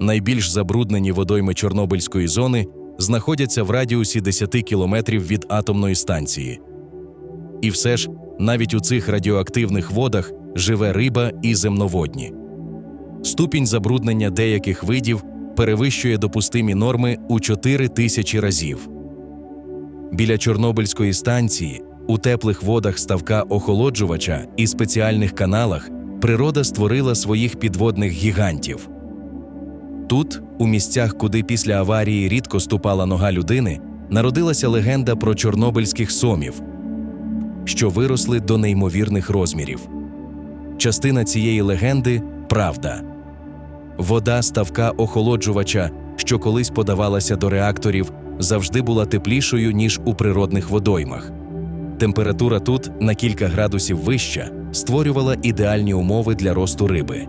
найбільш забруднені водойми Чорнобильської зони знаходяться в радіусі 10 кілометрів від атомної станції. І все ж, навіть у цих радіоактивних водах живе риба і земноводні. Ступінь забруднення деяких видів перевищує допустимі норми у 4 тисячі разів. Біля Чорнобильської станції, у теплих водах ставка охолоджувача і спеціальних каналах природа створила своїх підводних гігантів. Тут, у місцях, куди після аварії рідко ступала нога людини, народилася легенда про чорнобильських сомів, що виросли до неймовірних розмірів. Частина цієї легенди правда. Вода ставка охолоджувача, що колись подавалася до реакторів, завжди була теплішою, ніж у природних водоймах. Температура тут на кілька градусів вища створювала ідеальні умови для росту риби.